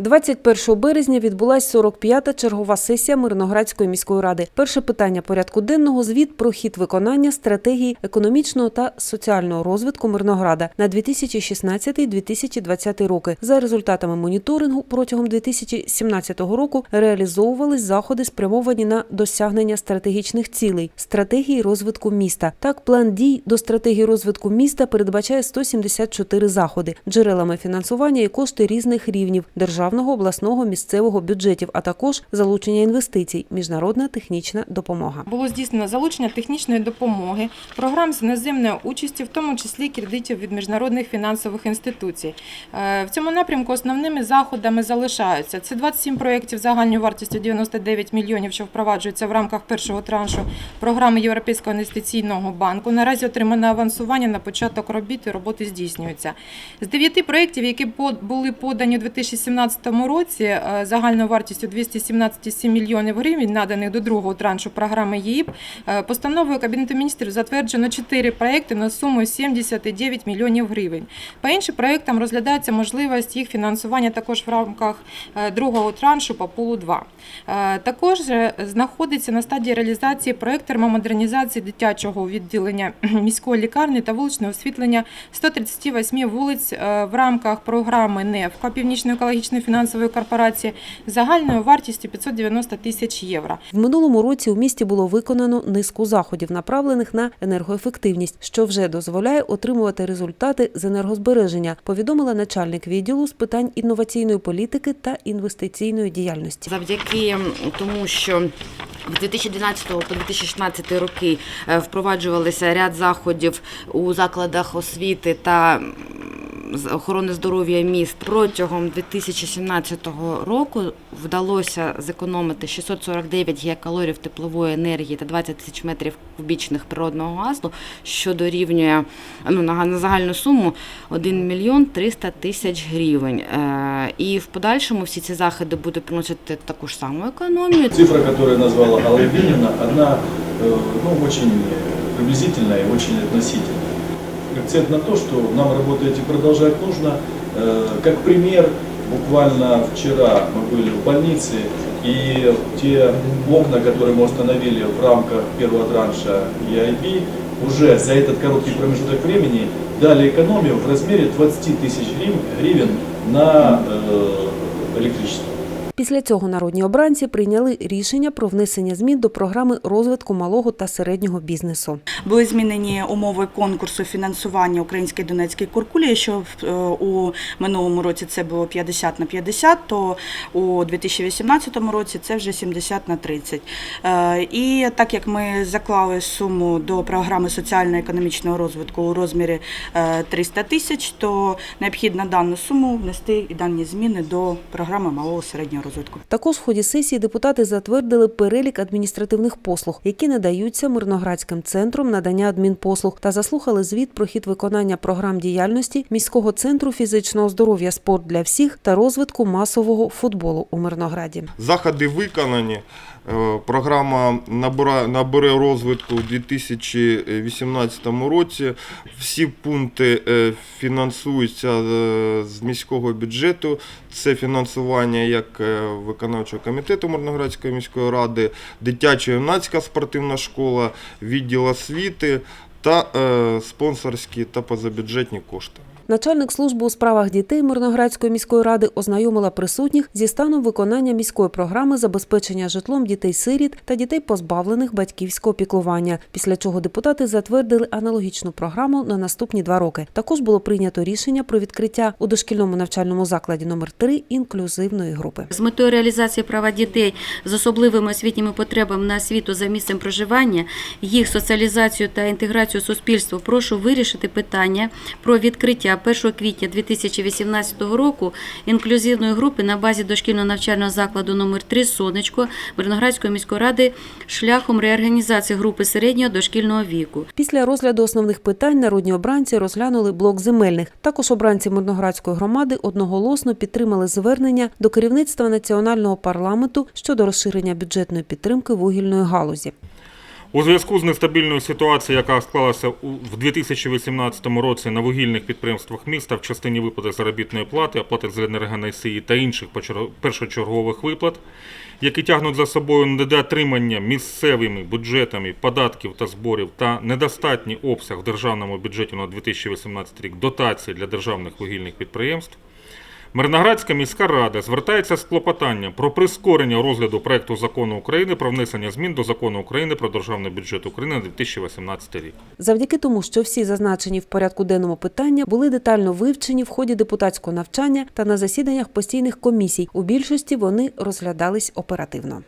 21 березня відбулась 45-та чергова сесія Мирноградської міської ради. Перше питання порядку денного звіт про хід виконання стратегії економічного та соціального розвитку Мирнограда на 2016-2020 роки. За результатами моніторингу протягом 2017 року реалізовувались заходи, спрямовані на досягнення стратегічних цілей стратегії розвитку міста. Так, план дій до стратегії розвитку міста передбачає 174 заходи, джерелами фінансування і кошти різних рівнів державного, обласного, місцевого бюджетів, а також залучення інвестицій, міжнародна технічна допомога. Було здійснено залучення технічної допомоги, програм з іноземної участі, в тому числі кредитів від міжнародних фінансових інституцій. Е, В цьому напрямку основними заходами залишаються це 27 проєктів загальною вартістю 99 мільйонів, що впроваджуються в рамках першого траншу програми Європейського інвестиційного банку. Наразі отримано авансування на початок робіт і роботи здійснюються. З дев'яти проєктів, які були подані у 2017 році, е, загальною вартістю 217,7 мільйонів гривень, наданих до другого траншу програми ЄІП, е, постановою Кабінету міністрів затверджено 4 проєкти на суму 79 мільйонів гривень. По іншим проєктам розглядається можливість їх фінансування також в рамках е, другого траншу по пулу 2. Е, Також знаходиться на стадії реалізації проєкт термомодернізації дитячого відділення міської лікарні та вуличного освітлення 138 вулиць в рамках програми НЕФКА Північної екологічної фінансової корпорації загальною вартістю 590 тисяч євро. В минулому році у місті було виконано низку заходів, направлених на енергоефективність, що вже дозволяє отримувати результати з енергозбереження. Повідомила начальник відділу з питань інноваційної політики та інвестиційної діяльності. Завдяки тому, що з 2012 по 2016 роки е, впроваджувалися ряд заходів у закладах освіти та охорони здоров'я міст протягом 2017 року вдалося зекономити 649 гігакалорів теплової енергії та 20 тисяч метрів кубічних природного газу, що дорівнює ну, на загальну суму 1 мільйон 300 тисяч гривень. Е, І в подальшому всі ці заходи будуть приносити таку ж саму економію. Цифра, которую назвала Алла Евгеньевна, она э, ну, очень приблизительная и очень относительная. Акцент на то, что нам работать и продолжать нужно. Э, Как пример, буквально вчера мы были в больнице, и те окна, которые мы установили в рамках первого транша EIB, уже за этот короткий промежуток времени дали экономию в размере 20 тысяч грив- гривен на э, электричество. Після цього народні обранці прийняли рішення про внесення змін до програми розвитку малого та середнього бізнесу. Були змінені умови конкурсу фінансування Української Донецької Куркулії, що е, у минулому році це було 50 на 50, то у 2018 році це вже 70 на 30. Е, І так як ми заклали суму до програми соціально-економічного розвитку у розмірі е, 300 тисяч, то необхідно дану суму внести і дані зміни до програми малого середнього розвитку. Також в ході сесії депутати затвердили перелік адміністративних послуг, які надаються Мирноградським центром надання адмінпослуг, та заслухали звіт про хід виконання програм діяльності міського центру фізичного здоров'я спорт для всіх та розвитку масового футболу у Мирнограді. Заходи виконані. Е, Програма набере розвитку у 2018 році. Всі пункти е, фінансуються е, з міського бюджету. Це фінансування як е, виконавчого комітету Мирноградської міської ради, дитяча юнацька спортивна школа, відділ освіти та е, спонсорські та позабюджетні кошти. Начальник служби у справах дітей Мирноградської міської ради ознайомила присутніх зі станом виконання міської програми забезпечення житлом дітей-сиріт та дітей, позбавлених батьківського піклування. Після чого депутати затвердили аналогічну програму на наступні два роки. Також було прийнято рішення про відкриття у дошкільному навчальному закладі номер 3 інклюзивної групи. З метою реалізації права дітей з особливими освітніми потребами на освіту за місцем проживання, їх соціалізацію та інтеграцію у суспільство прошу вирішити питання про відкриття 1 квітня 2018 року інклюзивної групи на базі дошкільного навчального закладу номер 3 Сонечко Мирноградської міської ради шляхом реорганізації групи середнього дошкільного віку. Після розгляду основних питань народні обранці розглянули блок земельних. Також обранці Мирноградської громади одноголосно підтримали звернення до керівництва національного парламенту щодо розширення бюджетної підтримки вугільної галузі. У зв'язку з нестабільною ситуацією, яка склалася у- в 2018 році на вугільних підприємствах міста в частині виплати заробітної плати, оплати за енергоносії та інших першочергових виплат, які тягнуть за собою недоотримання місцевими бюджетами податків та зборів та недостатній обсяг в державному бюджеті на 2018 рік дотацій для державних вугільних підприємств, Мирноградська міська рада звертається з клопотанням про прискорення розгляду проекту закону України про внесення змін до закону України про державний бюджет України на 2018 рік. Завдяки тому, що всі зазначені в порядку денному питання були детально вивчені в ході депутатського навчання та на засіданнях постійних комісій. У більшості вони розглядались оперативно.